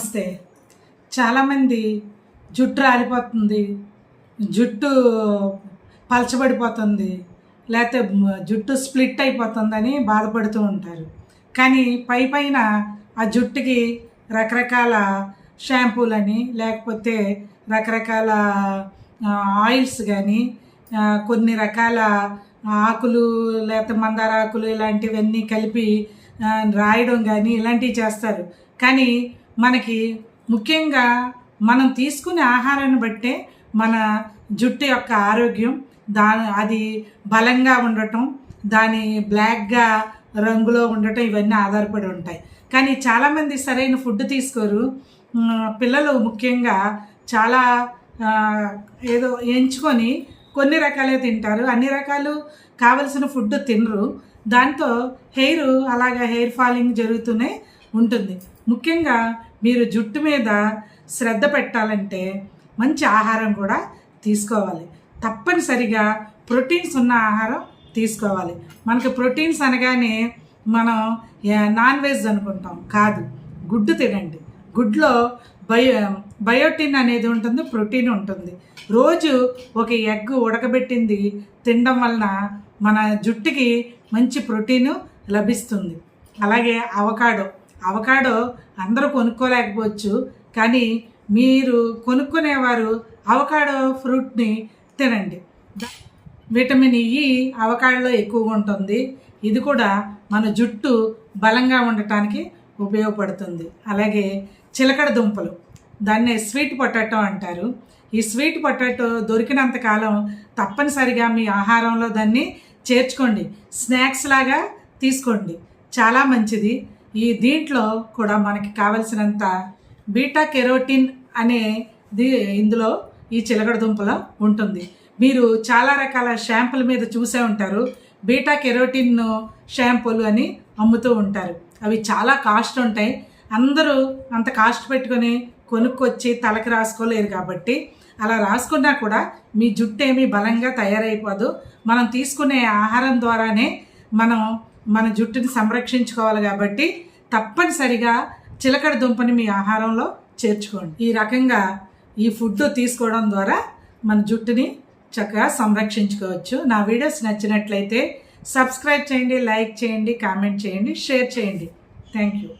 నమస్తే. చాలామంది జుట్టు రాలిపోతుంది జుట్టు పలచబడిపోతుంది లేకపోతే జుట్టు స్ప్లిట్ అయిపోతుందని బాధపడుతూ ఉంటారు. కానీ పై పైన ఆ జుట్టుకి రకరకాల షాంపూలని లేకపోతే రకరకాల ఆయిల్స్ కానీ కొన్ని రకాల ఆకులు లేకపోతే మందార ఆకులు ఇలాంటివన్నీ కలిపి రాయడం కానీ ఇలాంటివి చేస్తారు. కానీ మనకి ముఖ్యంగా మనం తీసుకునే ఆహారాన్ని బట్టే మన జుట్టు యొక్క ఆరోగ్యం దా అది బలంగా ఉండటం దాని బ్లాక్గా రంగులో ఉండటం ఇవన్నీ ఆధారపడి ఉంటాయి. కానీ చాలామంది సరైన ఫుడ్ తీసుకోరు. పిల్లలు ముఖ్యంగా చాలా ఏదో ఎంచుకొని కొన్ని రకాలే తింటారు. అన్ని రకాలు కావలసిన ఫుడ్ తినరు. దాంతో హెయిర్ అలాగా హెయిర్ ఫాలింగ్ జరుగుతూనే ఉంటుంది. ముఖ్యంగా మీరు జుట్టు మీద శ్రద్ధ పెట్టాలంటే మంచి ఆహారం కూడా తీసుకోవాలి. తప్పనిసరిగా ప్రోటీన్స్ ఉన్న ఆహారం తీసుకోవాలి. మనకి ప్రోటీన్స్ అనగానే మనం నాన్ వెజ్ అనుకుంటాం. కాదు గుడ్డు తినండి. గుడ్లో బయో బయోటిన్ అనేది ఉంటుంది ప్రోటీన్ ఉంటుంది. రోజు ఒక ఎగ్ ఉడకబెట్టింది తినడం వలన మన జుట్టుకి మంచి ప్రోటీన్ లభిస్తుంది. అలాగే అవకాడో. అవకాడో అందరూ కొనుక్కోలేకపోవచ్చు. కానీ మీరు కొనుక్కునేవారు అవకాడో ఫ్రూట్ని తినండి. విటమిన్ ఇ అవకాడలో ఎక్కువగా ఉంటుంది. ఇది కూడా మన జుట్టు బలంగా ఉండటానికి ఉపయోగపడుతుంది. అలాగే చిలకడ దుంపలు. దాన్నే స్వీట్ పొటాటో అంటారు. ఈ స్వీట్ పొటాటో దొరికినంత కాలం తప్పనిసరిగా మీ ఆహారంలో దాన్ని చేర్చుకోండి. స్నాక్స్ లాగా తీసుకోండి. చాలా మంచిది. ఈ దీంట్లో కూడా మనకి కావలసినంత బీటా కెరోటిన్ అనే ది ఇందులో ఈ చిలకడ దుంపలో ఉంటుంది. మీరు చాలా రకాల షాంపుల మీద చూసే ఉంటారు. బీటా కెరోటిన్ షాంపూలు అని అమ్ముతూ ఉంటారు. అవి చాలా కాస్ట్ ఉంటాయి. అందరూ అంత కాస్ట్ పెట్టుకొని కొనుక్కొచ్చి తలకి రాసుకోలేరు కాబట్టి అలా రాసుకున్నా కూడా మీ జుట్టు ఏమీ బలంగా తయారైపోదు. మనం తీసుకునే ఆహారం ద్వారానే మనం మన జుట్టుని సంరక్షించుకోవాలి కాబట్టి తప్పనిసరిగా చిలకడ దుంపని మీ ఆహారంలో చేర్చుకోండి. ఈ రకంగా ఈ ఫుడ్ తీసుకోవడం ద్వారా మన జుట్టుని చక్కగా సంరక్షించుకోవచ్చు. నా వీడియోస్ నచ్చినట్లయితే సబ్స్క్రైబ్ చేయండి లైక్ చేయండి కామెంట్ చేయండి షేర్ చేయండి. Thank you.